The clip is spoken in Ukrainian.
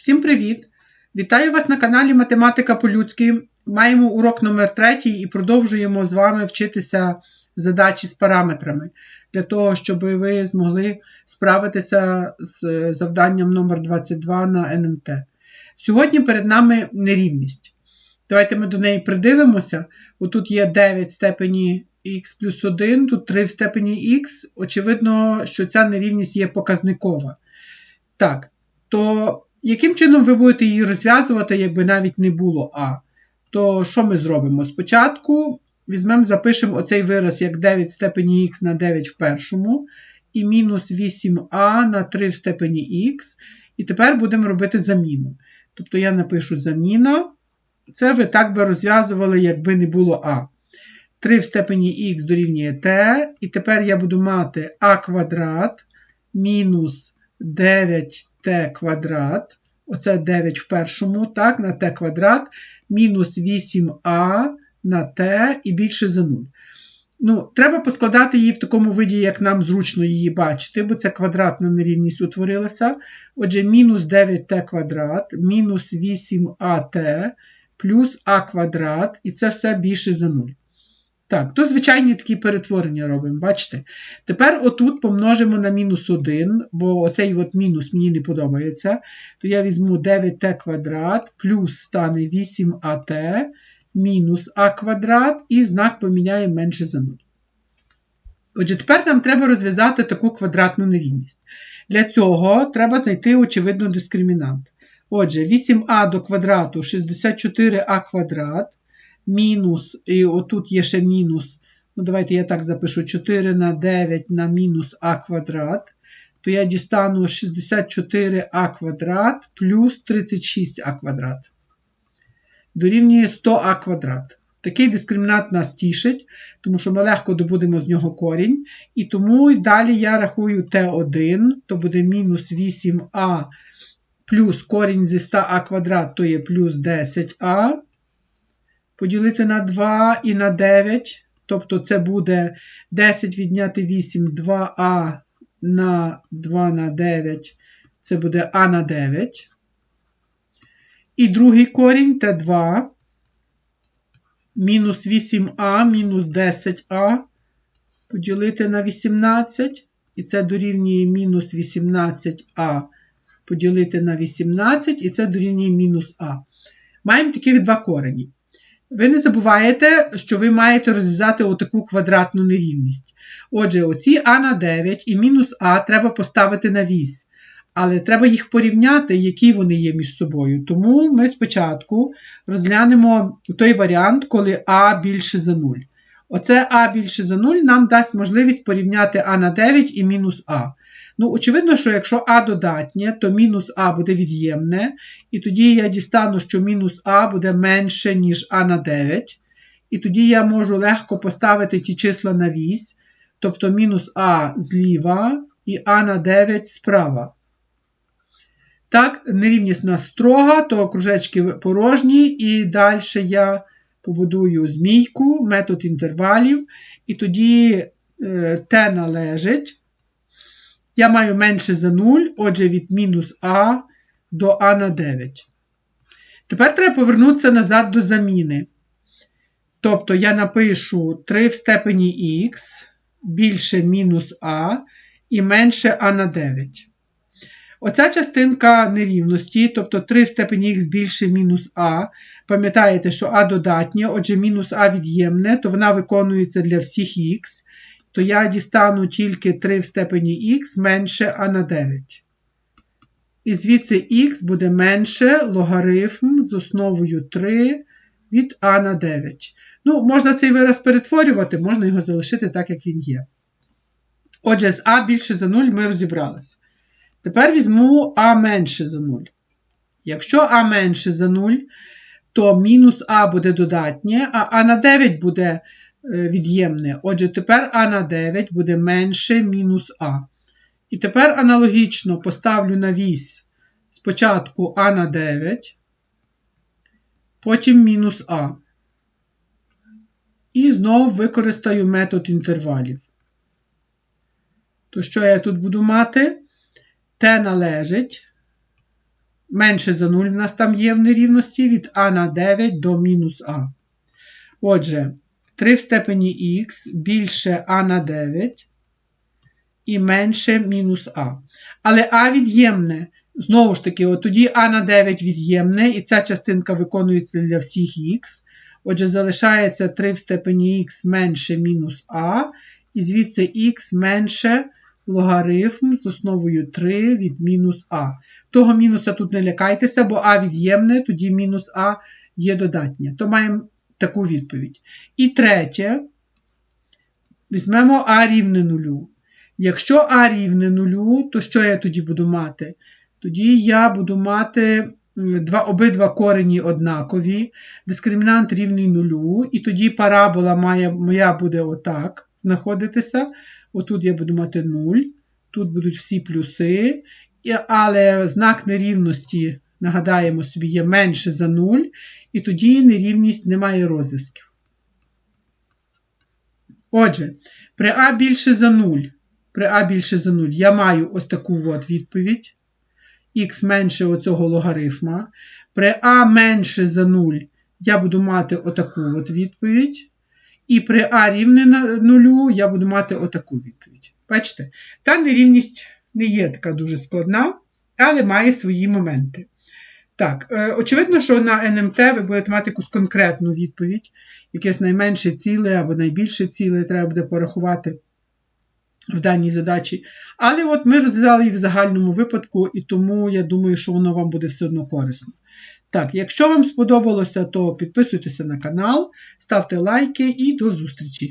Всім привіт! Вітаю вас на каналі Математика по-людськи. Маємо урок номер 3 і продовжуємо з вами вчитися задачі з параметрами для того, щоб ви змогли справитися з завданням номер 22 на НМТ. Сьогодні перед нами нерівність. Давайте ми до неї придивимося. Отут є 9 в степені х плюс 1, тут 3 в степені х. Очевидно, що ця нерівність є показникова. Так, то яким чином ви будете її розв'язувати, якби навіть не було А? То що ми зробимо? Спочатку візьмемо, запишемо оцей вираз як 9 в степені х на 9 в першому, і мінус 8а на 3 в степені х. І тепер будемо робити заміну. Тобто я напишу заміна. Це ви так би розв'язували, якби не було А. 3 в степені х дорівнює t, і тепер я буду мати а квадрат мінус 9t квадрат, оце 9 в першому, так, на t квадрат, мінус 8а на t і більше за 0. Ну, Треба поскладати її в такому виді, як нам зручно її бачити, бо це квадратна нерівність утворилася. Отже, мінус 9t квадрат, мінус 8at плюс а квадрат, і це все більше за 0. Так, то звичайні такі перетворення робимо, бачите? Tепер отут помножимо на мінус 1, бо оцей от мінус мені не подобається. То я візьму 9t квадрат плюс стане 8at мінус а квадрат, і знак поміняємо менше за 0. Отже, тепер нам треба розв'язати таку квадратну нерівність. Для цього треба знайти очевидно дискримінант. Отже, 8а до квадрату 64а квадрат мінус, і отут є ще мінус. Ну, давайте я так запишу 4 на 9 на мінус а квадрат, то я дістану 64а квадрат плюс 36а квадрат. Дорівнює 100а квадрат. Такий дискримінант нас тішить, тому що ми легко добудемо з нього корінь. І тому далі я рахую Т1, то буде мінус 8а плюс корінь зі 100а квадрат, то є плюс 10а поділити на 2 і на 9. Тобто це буде 10 відняти 8, 2а на 2 на 9. Це буде а на 9. І другий корінь Т2. Мінус 8а, мінус 10а. Поділити на 18. І це дорівнює мінус 18а. Поділити на 18, і це дорівнює мінус а. Маємо таких два корені. Ви не забуваєте, що ви маєте розв'язати отаку квадратну нерівність. Отже, оці А на 9 і мінус А треба поставити на вісь. Але треба їх порівняти, які вони є між собою. Тому ми спочатку розглянемо той варіант, коли А більше за 0. Оце А більше за 0 нам дасть можливість порівняти А на 9 і мінус А. Ну, очевидно, що якщо А додатнє, то мінус А буде від'ємне. І тоді я дістану, що мінус А буде менше, ніж А на 9. І тоді я можу легко поставити ті числа на вісь, тобто мінус А зліва і А на 9 справа. Так, нерівність строга, то кружечки порожні, і далі я побудую змійку, метод інтервалів, і тоді е, Т належить. Я маю менше за 0, отже, від мінус А до А на 9. Тепер треба повернутися назад до заміни. Тобто я напишу 3 в степені х більше мінус А і менше А на 9. Оця частинка нерівності, тобто 3 в степені х більше мінус А. Пам'ятаєте, що А додатнє, отже, мінус А від'ємне, то вона виконується для всіх х то я дістану тільки 3 в степені х менше а на 9. І звідси х буде менше логарифм з основою 3 від а на 9. Ну, можна цей вираз перетворювати, можна його залишити так, як він є. Отже, з а більше за 0 ми розібралися. Тепер візьму а менше за 0. Якщо а менше за 0, то мінус а буде додатнє, а а на 9 буде від'ємне. Отже, тепер А на 9 буде менше мінус А. І тепер аналогічно поставлю на вісь спочатку А на 9, потім мінус А. І знову використаю метод інтервалів. То що я тут буду мати? Т належить менше за 0 в нас там є в нерівності від а на 9 до мінус а. Отже, 3 в степені х більше а на 9 і менше мінус а. Але а від'ємне. Знову ж таки, от тоді а на 9 від'ємне, і ця частинка виконується для всіх х. Отже, залишається 3 в степені х менше мінус а, і звідси х менше логарифм з основою 3 від мінус а. Того мінуса тут не лякайтеся, бо а від'ємне, тоді мінус а є додатнє. То маємо таку відповідь. І третє, візьмемо а рівне нулю. Якщо а рівне нулю, то що я тоді буду мати? Тоді я буду мати два, обидва корені однакові, дискримінант рівний нулю, і тоді парабола має, моя буде отак знаходитися. Отут я буду мати 0, тут будуть всі плюси, але знак нерівності, нагадаємо собі, є менше за 0, і тоді нерівність не має розв'язків. Отже, при А більше за 0, при А більше за 0 я маю ось таку от відповідь. Х менше оцього логарифма. При А менше за 0 я буду мати отаку от відповідь. І при А рівне на нулю я буду мати отаку відповідь. Бачите? Та нерівність не є така дуже складна, але має свої моменти. Так, е, очевидно, що на НМТ ви будете мати якусь конкретну відповідь, якесь найменше ціле або найбільше ціле треба буде порахувати в даній задачі. Але от ми розв'язали її в загальному випадку, і тому я думаю, що воно вам буде все одно корисно. Так, якщо вам сподобалося, то підписуйтеся на канал, ставте лайки і до зустрічі!